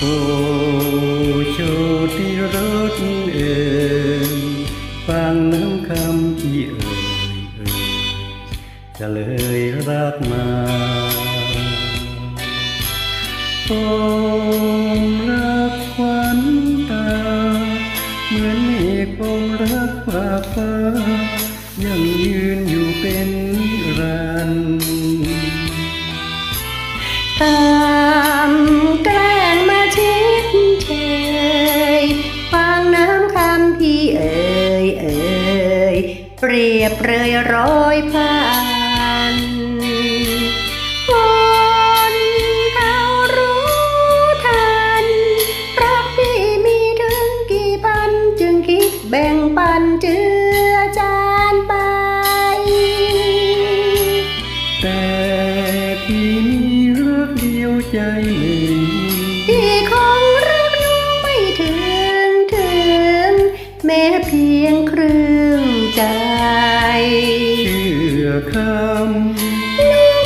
โอ้โชติรสเอ่ยฟังน้ำคำที่เอ่ยเอ่ยจะเลยรักมาโอมรักควันตา เหมือนเมฆปมรักฟ้าฟ้ายังยืนอยู่เป็นรันตา เปรียบเปรยร้อยผ่านคนเขารู้ทันรักพี่มีถึงกี่พันจึงคิดแบ่งปันเจือจานไป แต่ที่มีรักเดียวใจหนึ่งที่คงรักน้องไม่ถึงถึง แม้เพียง อคน้อง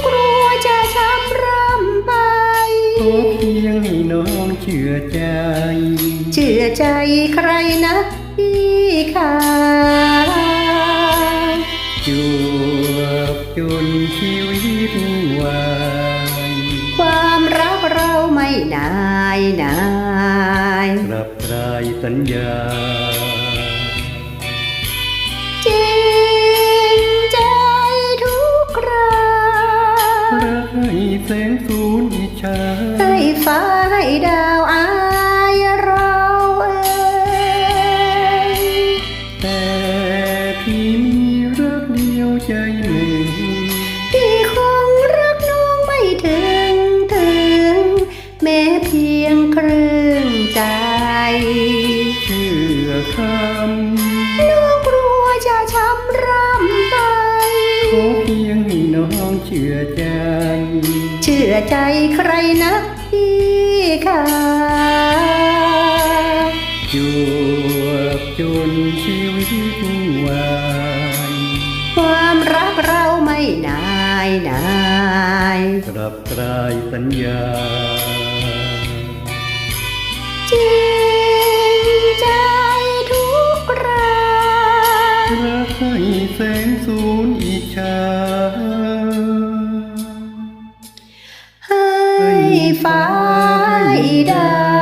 กลัวจะช้ำรำไปำขอเพียงให้น้องเชื่อใจ เชื่อใจใครนะพี่ขาจวบจนชีวิตวายความรักเราไม่นายนายกลับกลายสัญญา แสงสูนอิจฉาให้ฟ้าให้ดาวอายเราเอ่ยแต่ที่มีรักเดียวใจหนึ่งพี่คงรักน้องไม่ถึงถึง แม้เพียงครึ่งใจเชื่อคำน้องกลัวจะช้ำรำไปขอเพียงให้น้องเชื่อใจ ชื่อใจใครนะพี่ค่ะจวบจนชีวิตวายความรักเราไม่นายนายกลับกลายสัญญา ฟ้าให้ดา